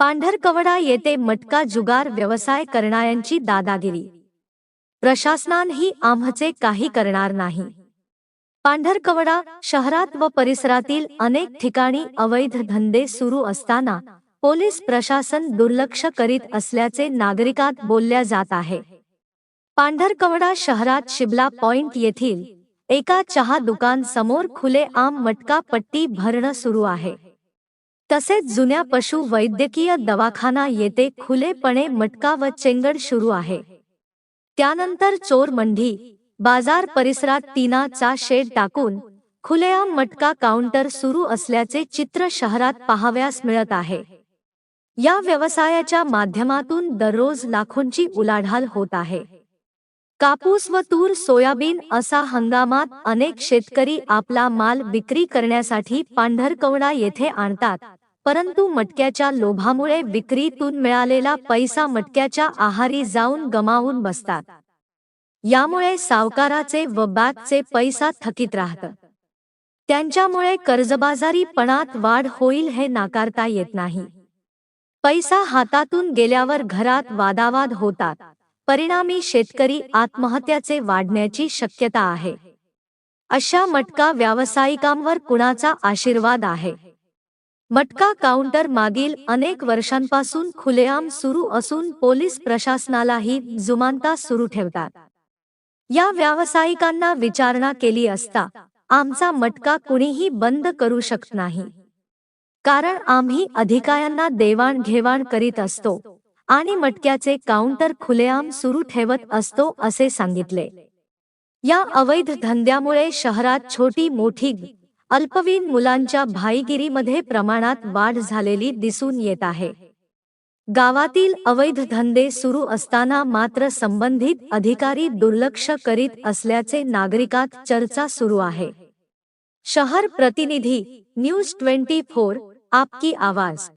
पांढरकवडा येथे मटका जुगार व्यवसाय करणाऱ्यांची दादागिरी. प्रशासनानही आम्हचे काही करणार नाही. पांढरकवडा शहरात व परिसरातील अनेक ठिकाणी अवैध धंदे सुरू असताना पोलीस प्रशासन दुर्लक्ष करीत असल्याचे नागरिकात बोलल्या जात आहे. पांढरकवडा शहरात शिबला पॉइंट येथील एका चहा दुकान समोर खुले आम मटका पट्टी भरणं सुरू आहे. तसेच जुन्या पशु वैद्यकीय दवाखाना येथे खुलेपणे मटका व चेंगड सुरू आहे. त्यानंतर चोर मंडी बाजार परिसरात तीनाचा शेड टाकून खुलेआम मटका काउंटर सुरू असल्याचे चित्र शहरात पाहाव्यास मिळत आहे. या व्यवसायाच्या माध्यमातून दररोज लाखोंची उलाढाल होत आहे. कापूस व तूर सोयाबीन असा हंगामात अनेक शेतकरी आपला माल विक्री करण्यासाठी पांढरकवडा येथे आणतात. परंतु मटक्याच्या लोभामुळे विक्रीतून मिळालेला पैसा मटक्याच्या आहारी जाऊन गमावून बसतात. यामुळे सावकाराचे व बॅगचे पैसा थकीत राहत. त्यांच्यामुळे कर्जबाजारीपणात वाढ होईल हे नाकारता येत नाही. पैसा हातातून गेल्यावर घरात वादावाद होतात. परिणामी शेतकरी आत्महत्याचे वाढण्याची शक्यता आहे. अशा मटका व्यावसायिकांवर कुणाचा आशीर्वाद आहे? मटका काउंटर मागील अनेक वर्षांपासून खुलेआम सुरू असून पोलीस प्रशासनालाही जुमानता सुरू ठेवतात. या व्यावसायिकांना विचारणा केली असता आमचा मटका कुणीही बंद करू शकत नाही. कारण आम्ही अधिकाऱ्यांना देवाणघेवाण करीत असतो. आणि मटक्याचे काउंटर खुलेआम सुरू ठेवत असतो असे सांगितले. या अवैध धंद्यामुळे शहरात छोटी मोठी अल्पवीन मुलांच्या भाईगिरीमध्ये प्रमाणात वाढ झालेली दिसून येत आहे. गावातील अवैध धंदे सुरू असताना मात्र संबंधित अधिकारी दुर्लक्ष करीत असल्याचे नागरिकात चर्चा सुरू आहे. शहर प्रतिनिधी न्यूज ट्वेंटी फोर आपकी आवाज.